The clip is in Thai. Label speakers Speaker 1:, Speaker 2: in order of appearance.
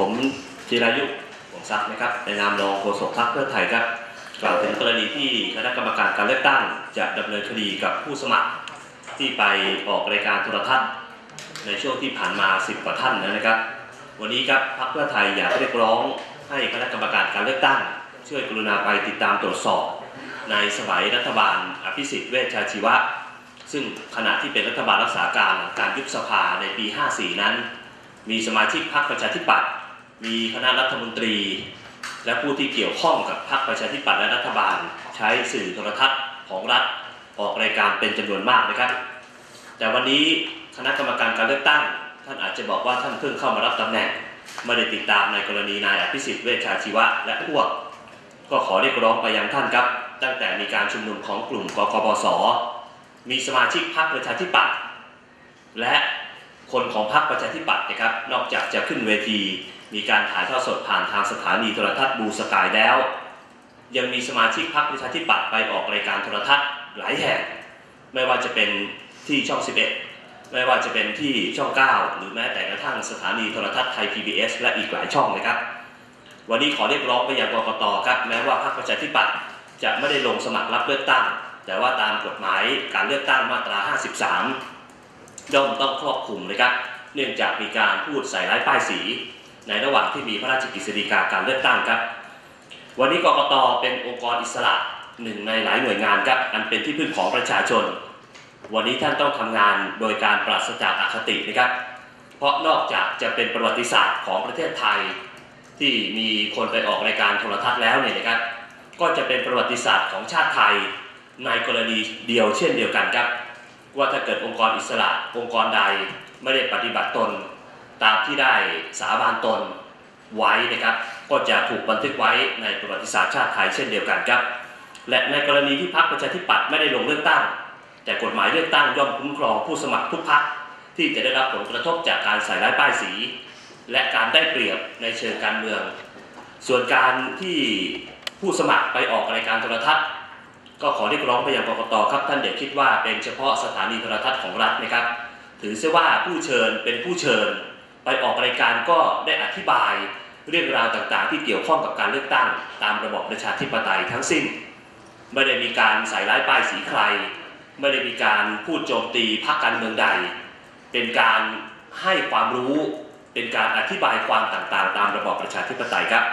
Speaker 1: ผมจิรายุหวงทรัพย์นะครับในนามรองโฆษกพรรคเพื่อไทยครับกล่าวถึงกรณีที่คณะกรรมการการเลือกตั้ง จะดำเนินคดีกับผู้สมัครที่ไปออกรายการโทรทัศน์ ในช่วงที่ผ่านมา 10 กว่าท่านนะครับ วันนี้ครับพรรคเพื่อไทยอยากเรียกร้องให้คณะกรรมการการเลือกตั้ง ช่วยกรุณาไปติดตามตรวจสอบ ในสมัยรัฐบาลอภิสิทธิ์เวชชาชีวะ ซึ่งขณะที่เป็นรัฐบาลรักษาการการยุบสภาในปี 54 นั้น มีสมาชิกพรรคประชาธิปัตย์ มีคณะรัฐมนตรี และผู้ที่เกี่ยวข้องกับพรรคประชาธิปัตย์และรัฐบาล ใช้สื่อโทรทัศน์ของรัฐออกรายการเป็นจำนวนมากนะครับ แต่วันนี้คณะกรรมการการเลือกตั้ง ท่านอาจจะบอกว่าท่านเพิ่งเข้ามารับตำแหน่งไม่ได้ติดตามในกรณีนายอภิสิทธิ์เวชชาชีวะและพวก ก็ขอเรียกร้องไปยังท่านครับ ตั้งแต่มีการชุมนุมของกลุ่มกกปสมีสมาชิกพรรคประชาธิปัตย์และคนของพรรคประชาธิปัตย์นะครับ นอกจากจะขึ้นเวที มีการถ่ายทอดสดผ่านทางสถานีโทรทัศน์บูสกายแล้ว ยังมีสมาชิกพรรคประชาธิปัตย์ไปออกรายการโทรทัศน์หลายแห่ง ไม่ว่าจะเป็นที่ช่อง 11 ไม่ว่าจะเป็นที่ช่อง 9 หรือแม้แต่กระทั่งสถานีโทรทัศน์ไทย PBS และอีกหลายช่องนะครับ วันนี้ขอเรียกร้องไปยังกกตครับแม้ว่าพรรคประชาธิปัตย์จะไม่ได้ลงสมัครรับเลือกตั้ง แต่ว่าตามกฎหมายการเลือกตั้งมาตรา 53ย่อมต้องครอบคลุมนะครับ เนื่องจากมีการพูดใส่ร้ายป้ายสี ในระหว่างที่มีพระราชกฤษฎีกาการเลือกตั้งครับ วันนี้กกตเป็นองค์กรอิสระหนึ่งในหลายหน่วยงานครับอันเป็นที่พึ่งของประชาชน วันนี้ท่านต้องทำงานโดยการปราศจากอคตินะครับ เพราะนอกจากจะเป็นประวัติศาสตร์ของประเทศไทย ที่มีคนไปออกรายการโทรทัศน์แล้วเนี่ยนะครับ ก็จะเป็นประวัติศาสตร์ของชาติไทยในกรณีเดียวเช่นเดียวกันครับ ว่าถ้าเกิดองค์กรอิสระองค์กรใดไม่ได้ปฏิบัติตน ตามที่ได้สาบานตนไว้นะครับ ก็จะถูกบันทึกไว้ในประวัติศาสตร์ชาติไทยเช่นเดียวกันครับ และในกรณีที่พรรคประชาธิปัตย์ไม่ได้ลงเลือกตั้ง แต่กฎหมายเลือกตั้งย่อมคุ้มครองผู้สมัครทุกพรรคที่จะได้รับผลกระทบจากการใส่ร้ายป้ายสี และการได้เปรียบในเชิงการเมือง ส่วนการที่ผู้สมัครไปออกรายการโทรทัศน์ ก็ขอเรียกร้องไปยังกรกตครับท่านอย่าคิดว่าเป็นเฉพาะสถานีโทรทัศน์ของรัฐนะครับ ถือเสียว่าผู้เชิญเป็นผู้เชิญ ไปออกรายการก็ได้อธิบายเรื่องราวต่างๆ ที่เกี่ยวข้องกับการเลือกตั้ง ตามระบอบประชาธิปไตยทั้งสิ้น ไม่ได้มีการใส่ร้ายป้ายสีใคร ไม่ได้มีการพูดโจมตีพรรคการเมืองใด เป็นการให้ความรู้ เป็นการอธิบายความต่างๆ ตามระบอบประชาธิปไตยครับ